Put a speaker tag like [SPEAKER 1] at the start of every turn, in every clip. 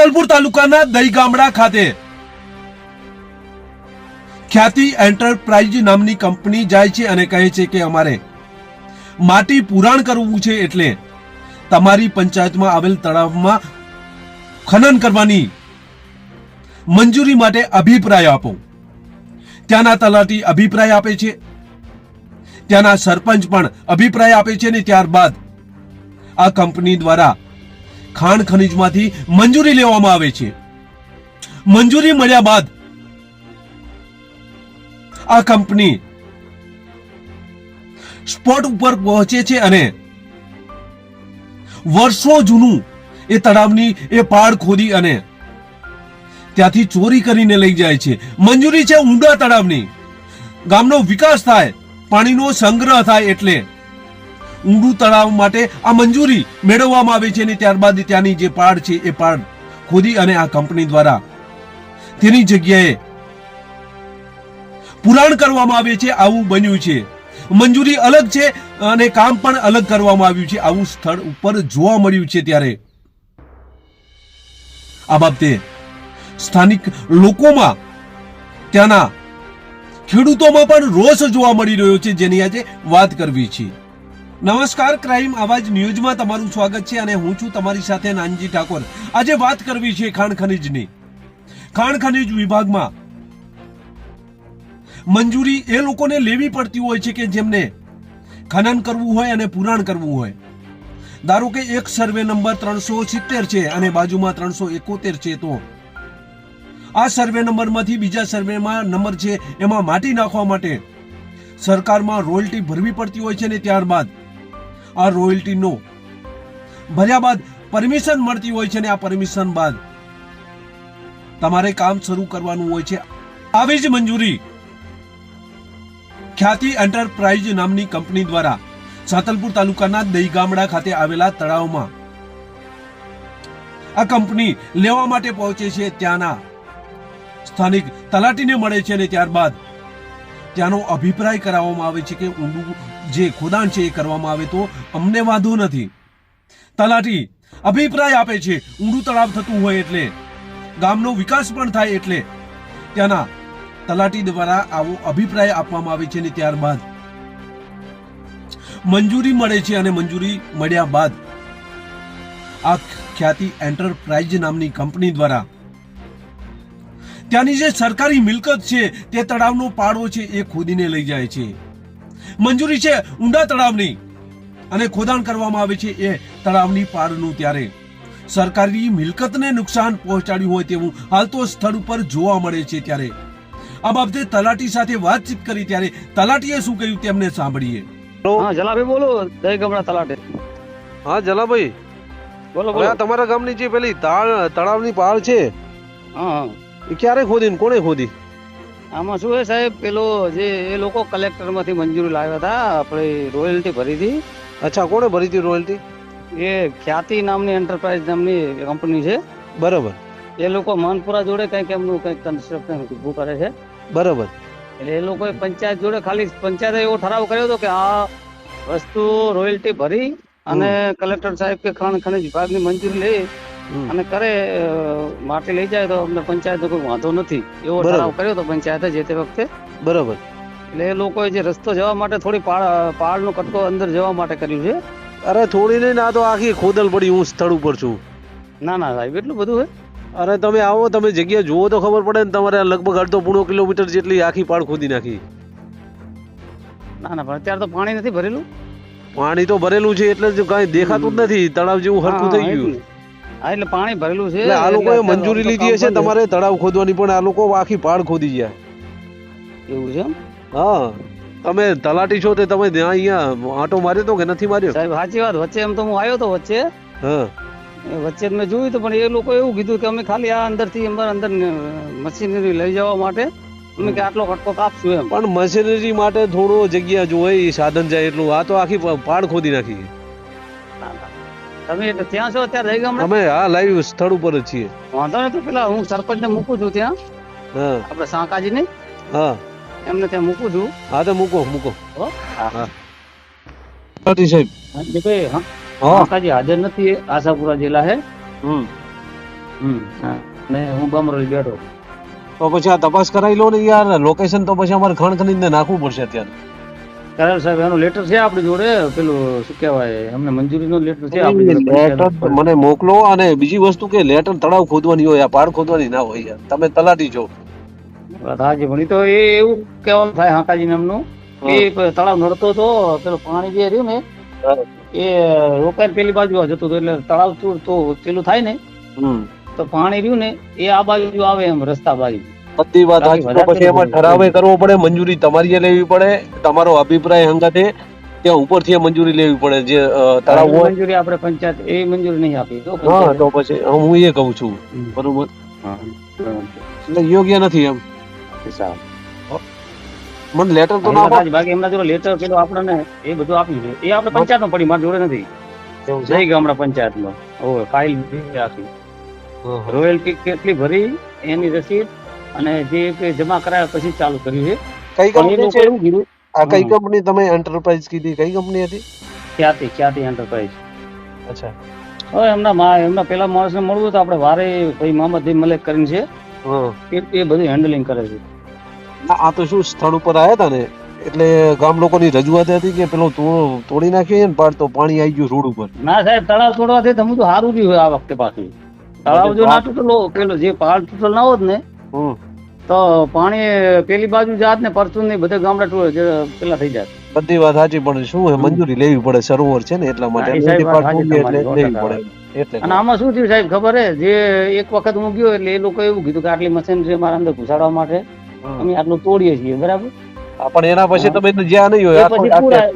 [SPEAKER 1] સાતલપુર તાલુકાના દહી ગામડા ખાતે. ખ્યાતિ એન્ટરપ્રાઇઝ નામની કંપની જાય છે અને કહે છે કે અમારે માટી પુરાણ કરવું છે એટલે તમારી પંચાયતમાં આવેલ તળાવમાં ખનન કરવાની મંજૂરી માટે અભિપ્રાય આપો. ત્યાંના તલાટી અભિપ્રાય આપે છે. ત્યાંના સરપંચ પણ અભિપ્રાય આપે છે ને ત્યારબાદ આ કંપની દ્વારા ખાણ ખનીજમાંથી મંજૂરી લેવામાં આવે છે. મંજૂરી મળ્યા બાદ આ કંપની સ્પોટ ઉપર પહોંચે છે અને વર્ષો જૂનું એ તળાવની એ પાળ ખોદી અને ત્યાંથી ચોરી કરીને લઈ જાય છે. મંજૂરી છે ઊંડા તળાવની. ગામનો વિકાસ થાય, પાણીનો સંગ્રહ થાય એટલે ઊંડું તળાવ માટે આ મંજૂરી મેળવવામાં આવે છે અને ત્યારબાદ ત્યાંની જે પાડ છે એ પાડ ખોદી અને આ કંપની દ્વારા તેની જગ્યાએ પુરાણ કરવામાં આવે છે, આવું બન્યું છે. મંજૂરી અલગ છે અને કામ પણ અલગ કરવામાં આવ્યું છે. આવું સ્થળ ઉપર જોવા મળ્યું છે ત્યારે. આ બાબતે સ્થાનિક લોકોમાં ત્યાંના ખેડૂતોમાં પણ રોષ જોવા મળી રહ્યો છે જેની આજે વાત કરવી છે. નમસ્કાર, ક્રાઇમ આવાજ ન્યૂઝમાં તમારું સ્વાગત છે અને હું છું તમારી સાથે નાનજી ઠાકોર. આજે વાત કરવી છે ખાણ ખનીજની. ખાણ ખનીજ વિભાગમાં મંજૂરી એ લોકોને લેવી પડતી હોય છે કે જેમને ખનન કરવું હોય અને પુરાણ કરવું હોય. ધારો કે એક સર્વે નંબર ત્રણસો સિત્તેર છે અને બાજુમાં ત્રણસો એકોતેર છે તો. આ સર્વે નંબરમાંથી બીજા સર્વેમાં નંબર છે, એમાં માટી નાખવા માટે સરકારમાં રોયલ્ટી ભરવી પડતી હોય છે ને ત્યારબાદ આ રોયલ્ટીનો ભર્યા બાદ પરમિશન મળતી હોય છે ને આ પરમિશન બાદ તમારે કામ શરૂ કરવાનું હોય છે. આવી જ મંજૂરી. ખ્યાતિ એન્ટરપ્રાઇઝ નામની કંપની દ્વારા સાતલપુર તાલુકાના દઈ ગામડા ખાતે આવેલા તળાવમાં આ કંપની લેવા માટે પહોંચે છે ત્યાંના. સ્થાનિક તલાટીને મળે છે અને ત્યારબાદ ત્યાંનો અભિપ્રાય કરાવવામાં આવે છે કે ઊંડું જે ખોદાણ છે એ કરવામાં આવે તો અમને વાંધો નથી. તલાટી, અભિપ્રાય આપે છે, ઊંડું તળાવ થતું હોય એટલે. ગામનો વિકાસ પણ થાય એટલે. ત્યાંના તલાટી દ્વારા આવો અભિપ્રાય આપવામાં આવે છે અને ત્યારબાદ. મંજૂરી મળે છે અને મંજૂરી મળ્યા બાદ. આ ખ્યાતિ એન્ટરપ્રાઇઝ નામની કંપની દ્વારા. ત્યાંની જે સરકારી મિલકત છે તે તળાવનો પાડો છે એ ખોદીને લઈ જાય છે. મંજૂરી છે ઊંડા તળાવની. અને ખોદાણ કરવામાં આવે છે એ તળાવની પારનું ત્યારે. સરકારી મિલકતને નુકસાન પહોંચાડ્યું હોય તેવું હાલ તો સ્થળ ઉપર જોવા મળે છે ત્યારે. આ બાબતે તલાટી સાથે વાતચીત કરી ત્યારે તલાટીએ શું કહ્યું તેમને સાંભળીએ.
[SPEAKER 2] હા જલાભાઈ બોલો દહી ગમડા તલાટે.
[SPEAKER 3] હા જલાભાઈ.
[SPEAKER 2] બોલો બોલો.
[SPEAKER 3] તમારા ગામની જે પેલી તળાવની પાળ છે
[SPEAKER 2] હા
[SPEAKER 3] એ ક્યારે ખોદી કોણે ખોદી?
[SPEAKER 2] આમાં શું છે સાહેબ પેલો જે એ લોકો કલેક્ટરમાંથી મંજૂરી લાવ્યા હતા આપણે રોયલ્ટી ભરી હતી.
[SPEAKER 3] અચ્છા કોણે ભરી હતી રોયલ્ટી
[SPEAKER 2] એ ખ્યાતિ નામની એન્ટરપ્રાઇઝ નામની કંપની છે.
[SPEAKER 3] બરોબર.
[SPEAKER 2] એ લોકો માનપુરા જોડે કંઈક એમનું કંઈક કન્સ્ટ્રક્શન ઊભું કરે છે.
[SPEAKER 3] બરાબર.
[SPEAKER 2] એટલે એ લોકોએ પંચાયત જોડે ખાલી પંચાયતે એવો ઠરાવ કર્યો હતો કે આ વસ્તુ રોયલ્ટી ભરી અને કલેક્ટર સાહેબ કે ખાણ ખનિજ વિભાગની મંજૂરી લઈ. અને કરે માટે લઈ જાય તો અમને પંચાયત કોઈ વાંધો નથી. એવો ઠરાવ કર્યો તો પંચાયતે જે તે વખતે.
[SPEAKER 3] બરાબર.
[SPEAKER 2] એટલે એ લોકોએ જે રસ્તો જવા માટે થોડી પાળનો કટકો અંદર જવા માટે કર્યું છે.
[SPEAKER 3] અરે થોડી નહીં ના તો આખી ખોદલ પડી હું સ્થળ ઉપર છું.
[SPEAKER 2] ના ના સાહેબ એટલું બધું હોય.
[SPEAKER 3] અરે તમે આવો તમે જગ્યા જુઓ તો ખબર પડે ને તમારે લગભગ અડધો પૂણો કિલોમીટર જેટલી આખી પાળ ખોદી નાખી.
[SPEAKER 2] ના ના પણ અત્યારે તો પાણી નથી ભરેલું.
[SPEAKER 3] પાણી તો ભરેલું છે એટલે જ કાંઈ દેખાતું જ નથી. તળાવ જેવું હરખું થઈ ગયું.
[SPEAKER 2] હા એટલે પાણી ભરેલું છે
[SPEAKER 3] આ લોકોએ મંજૂરી લીધી હશે તમારે તળાવ ખોદવાની પણ આ લોકો આખી પાળ ખોદી ગયા.
[SPEAKER 2] એવું છે?
[SPEAKER 3] હા. તમે તલાટી છો તે તમે ત્યાં અહીંયા આંટો માર્યો તો કે નથી માર્યો?
[SPEAKER 2] સાહેબ સાચી વાત વચ્ચે એમ તો હું આવ્યો તો વચ્ચે.
[SPEAKER 3] હા.
[SPEAKER 2] એ વચ્ચે મેં જોયું તો પણ એ લોકો એવું કીધું કે અમે ખાલી આ અંદરથી અમારા અંદર મશીનરી લઈ જવા માટે. અમે કે આટલો કટકો કાપશું એમ.
[SPEAKER 3] પણ મશીનરી માટે થોડો જગ્યા જોઈએ સાધન જાય એટલું. આ તો આખી પાડ ખોદી નાખી.
[SPEAKER 2] તમે ત્યાં છો અત્યારે રહી ગામડે
[SPEAKER 3] અમે હા લાઈવ સ્થળ ઉપર જ છીએ.
[SPEAKER 2] વાંધો નહીં તો પેલા હું સરપંચ ને મૂકું છું ત્યાં.
[SPEAKER 3] હા.
[SPEAKER 2] આપણે સાંકાજી ને
[SPEAKER 3] હા.
[SPEAKER 2] એમને ત્યાં મૂકું છું.
[SPEAKER 3] હા તો મૂકો મૂકો.
[SPEAKER 2] હો?
[SPEAKER 3] સાહેબ.
[SPEAKER 2] હા, ભાઈ સાંકાજી હાજર નથી આશાપુરા જિલ્લા હે.
[SPEAKER 3] હમ.
[SPEAKER 2] હમ ને હું બમરોલી બેઠો.
[SPEAKER 3] તો પછી આ તપાસ કરાવી લો ને યાર લોકેશન તો પછી અમારે ખણ ખનીને નાખવું પડશે અત્યારે.
[SPEAKER 2] કરાર સાહેબ એનો લેટર છે આપણી જોડે? પેલું શું કહેવાય અમને મંજૂરીનો લેટર છે આપણી
[SPEAKER 3] લેટર મને મોકલો અને બીજી વસ્તુ કે લેટર તળાવ ખોદવાની હોય આ પાડ ખોદવાની ના હોય તમે તલાટી છો.
[SPEAKER 2] હાજી પણ તો એ એવું કહેવાનું થાય હાંકાજી નામનું કે તળાવ નડતો હતો પેલું પાણી જે રહ્યું ને એ રોકાઈ પેલી બાજુ જતો હતો એટલે તળાવ તો પેલું થાય ને તો પાણી રહ્યું ને એ આ બાજુ આવે એમ રસ્તા બાજુ.
[SPEAKER 3] બધી વાત સાચી. તો પછી એમાં ઠરાવે કરવો પડે મંજૂરી તમારી લેવી પડે તમારો અભિપ્રાય હંગાથે ત્યાં ઉપરથી મંજૂરી લેવી પડે જે તળાવ હોય.
[SPEAKER 2] મંજૂરી આપણે પંચાયત એ મંજૂરી નહીં આપી તો
[SPEAKER 3] હા તો પછી હું એ કહું છું. બરોબર? એટલે યોગ્ય નથી એમ. મને લેટર તો ના
[SPEAKER 2] આપો બાકી એમના જોડે લેટર પેલો આપણને એ બધું આપ્યું છે. એ આપણે પંચાયતમાં પડી મારી જોડે નથી. જઈ ગામડા પંચાયતમાં ઓવે ફાઇલ આખી રોયલ્ટી કેટલી ભરી? એની રસીદ અને જે જમા કરાયા પછી ચાલુ કર્યું છે.
[SPEAKER 3] કઈ કંપની છે?
[SPEAKER 2] એવું કીધું
[SPEAKER 3] આ કઈ કંપની તમે એન્ટરપ્રાઇઝ કીધી? કઈ કંપની હતી?
[SPEAKER 2] ક્યાંથી ક્યાંથી એન્ટરપ્રાઇઝ
[SPEAKER 3] અચ્છા.
[SPEAKER 2] હવે એમના મા એમના પેલા માણસને મળવું તો આપણે વારે ભાઈ મોહમ્મદ મલેક કરીને છે. એ એ બધું હેન્ડલિંગ કરે છે.
[SPEAKER 3] આ તો શું સ્થળ ઉપર આયા હતા ને? એટલે ગામ લોકોની રજૂઆત હતી કે પેલો તોડી નાખ્યો ને પાડ તો પાણી આવી ગયું રોડ ઉપર.
[SPEAKER 2] ના સાહેબ તળાવ તોડવાથી તમે તો સારું રહ્યું આ વખતે પાછું. તળાવ જો ના તૂટલો પેલો જે પહાડ તૂટલ ના હોત ને તો પાણી પેલી બાજુ જાત ને પરચું ને બધા ગામડા પેલા થઈ જાય.
[SPEAKER 3] બધી વાત સાચી પણ શું મંજૂરી લેવી પડે સરોવર છે ને એટલા માટે. એટલે લેવી પડે. એટલે
[SPEAKER 2] અને આમાં શું થયું સાહેબ ખબર હે? જે એક વખત હું ગયો એટલે એ લોકો એવું કીધું કે આટલી મશીન છે મારા અંદર ઘુસાડવા માટે. અમે આટલું તોડીએ છીએ બરાબર?
[SPEAKER 3] પણ એના પછી તમે જ્યાં નહીં હોય
[SPEAKER 2] પૂરા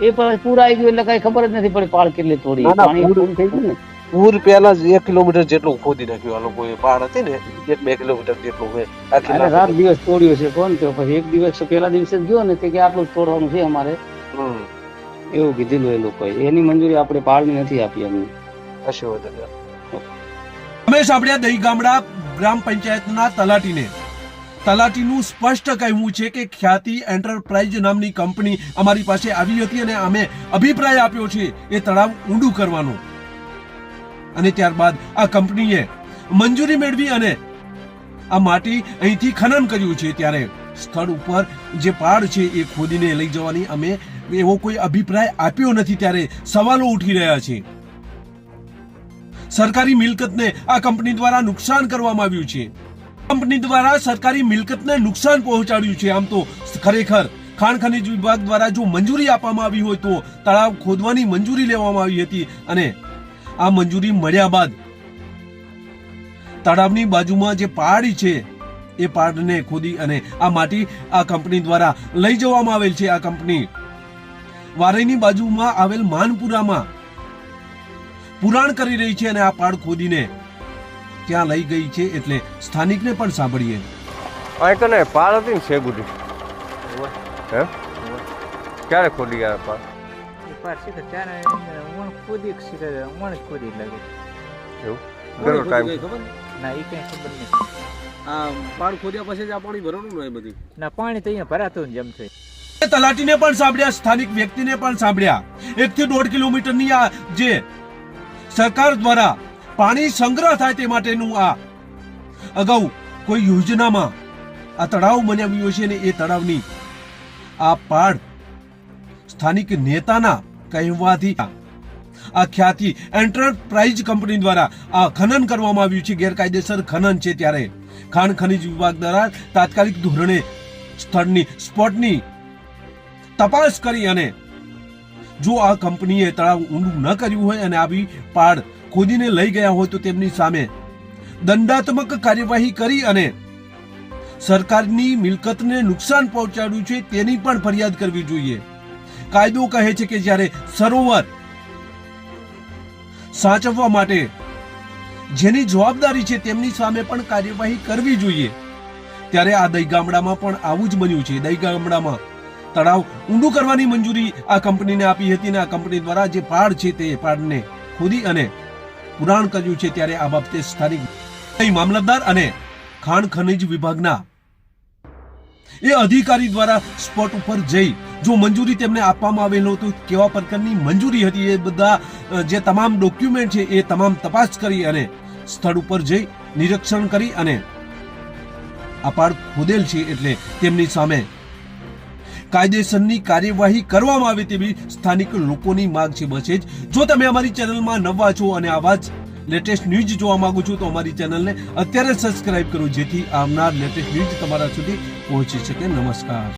[SPEAKER 2] એ પછી પૂરા આવી ગયું એટલે કઈ ખબર જ નથી પડી પાળ કેટલી તોડી પાણી થઈ ગયું ને?
[SPEAKER 3] પૂર પહેલા જ એક કિલોમીટર જેટલું ખોદી નાખ્યું આ લોકોએ. પહાડ હતી ને એક બે કિલોમીટર જેટલું હોય. આખી
[SPEAKER 2] રાત દિવસ તોડ્યો છે કોણ તો? પછી એક દિવસ પહેલા દિવસે જ ગયો ને તે કે આટલું તોડવાનું છે અમારે.
[SPEAKER 3] હમ.
[SPEAKER 2] એવું કીધેલું એ લોકોએ. એની મંજૂરી આપણે પહાડની નથી આપી એમને.
[SPEAKER 3] કશું વાંધો નહીં.
[SPEAKER 1] અમે સાંભળ્યા દહી ગામડા ગ્રામ પંચાયતના તલાટીને. તલાટીનું સ્પષ્ટ કહેવું છે કે ખ્યાતિ એન્ટરપ્રાઇઝ નામની કંપની અમારી પાસે આવી હતી અને અમે અભિપ્રાય આપ્યો છે એ તળાવ ઊંડું કરવાનો. અને ત્યારબાદ આ કંપનીએ મંજૂરી મેળવી અને આ માટી અહીંથી ખનન કર્યું છે. ત્યારે સ્થળ ઉપર જે પાડ છે એ ખોદીને લઈ જવાની અમે એવો કોઈ અભિપ્રાય આપ્યો નથી. ત્યારે સવાલો ઉઠી રહ્યા છે. સરકારી મિલકતને આ કંપની દ્વારા નુકસાન કરવામાં આવ્યું છે. કંપની દ્વારા સરકારી મિલકતને નુકસાન પહોંચાડ્યું છે. આમ તો ખરેખર ખાણ ખનિજ વિભાગ દ્વારા જો મંજૂરી આપવામાં આવી હોય તો તળાવ ખોદવાની મંજૂરી લેવામાં આવી હતી અને આ મંજૂરી મળ્યા બાદ તળાવની બાજુમાં જે પહાડી છે, એ પહાડને ખોદી અને આ માટી આ કંપની દ્વારા લઈ જવામાં આવેલ છે. આ કંપની વારઈની બાજુમાં આવેલ માનપુરામાં પુરાણ કરી રહી છે અને આ પાડ ખોદીને ત્યાં લઈ ગઈ છે એટલે સ્થાનિકને પણ સાંભળીએ.
[SPEAKER 4] અહીં કને પાડ હતી ને શેગુડી હે? ક્યારે ખોદી ગયા પાળ
[SPEAKER 5] પાર શીખે ત્યારે મણ કૂદી શીખે મણ જ કૂદી લાગે.
[SPEAKER 4] એવું? કેટલો ટાઈમ
[SPEAKER 5] ના? એ કઈ ખબર નહીં
[SPEAKER 3] આ પાડ ખોદ્યા પછી જ આ પાણી ભરવાનું હોય બધું?
[SPEAKER 5] ના પાણી તો અહીંયા ભરાતું જેમ છે.
[SPEAKER 1] તલાટીને પણ સાંભળ્યા સ્થાનિક વ્યક્તિને પણ સાંભળ્યા. એક થી દોઢ કિલોમીટરની આ જે સરકાર દ્વારા પાણી સંગ્રહ થાય તે માટેનું આ અગાઉ કોઈ યોજનામાં આ તળાવ બનાવ્યું છે ને એ તળાવની આ પાડ સ્થાનિક નેતાના કહેવાથી આ ખ્યાતિ એન્ટરપ્રાઇઝ કંપની દ્વારા આ ખનન કરવામાં આવ્યું છે. ગેરકાયદેસર ખનન છે ત્યારે. ખાણ ખનિજ વિભાગ દ્વારા તાત્કાલિક ધોરણે સ્થળની સ્પોટની તપાસ કરી અને જો આ કંપનીએ તળાવ ઊંડું ન કર્યું હોય અને આવી પાડ ખોદીને લઈ ગયા હોય તો તેમની સામે દંડાત્મક કાર્યવાહી કરી અને સરકારની મિલકતને નુકસાન પહોંચાડ્યું છે તેની પણ ફરિયાદ કરવી જોઈએ. કાયદો કહે છે કે જ્યારે સરોવર સાચવવા માટે જેની જવાબદારી છે તેમની સામે પણ કાર્યવાહી કરવી જોઈએ. ત્યારે આ દઈ ગામડામાં પણ આવું જ બન્યું છે. દઈ ગામડામાં તળાવ ઊંડું કરવાની મંજૂરી આ કંપનીને આપી હતી અને આ કંપની દ્વારા જે પાડ છે તે પાડને ખોદી અને પુરાણ કર્યું છે. ત્યારે આ બાબતે સ્થાનિક મામલતદાર અને ખાણ ખનિજ વિભાગના એ અધિકારી દ્વારા સ્પોટ ઉપર જઈ જો મંજૂરી તેમને આપવામાં આવેલો તો કેવા પ્રકારની મંજૂરી હતી એ બધા જે તમામ ડોક્યુમેન્ટ છે એ તમામ તપાસ કરી અને સ્થળ ઉપર જઈ નિરીક્ષણ કરી અને આ પાળ ખોદેલ છે એટલે તેમની સામે કાયદેસરની કાર્યવાહી કરવામાં આવે તેવી સ્થાનિક લોકોની માંગ છે. બસ જ. જો તમે અમારી ચેનલમાં નવા છો અને આવા જ લેટેસ્ટ ન્યૂઝ જોવા માંગુ છું તો અમારી ચેનલને અત્યારે સબસ્ક્રાઇબ કરો જેથી આવનાર લેટેસ્ટ ન્યૂઝ તમારા સુધી પહોંચી શકે. નમસ્કાર.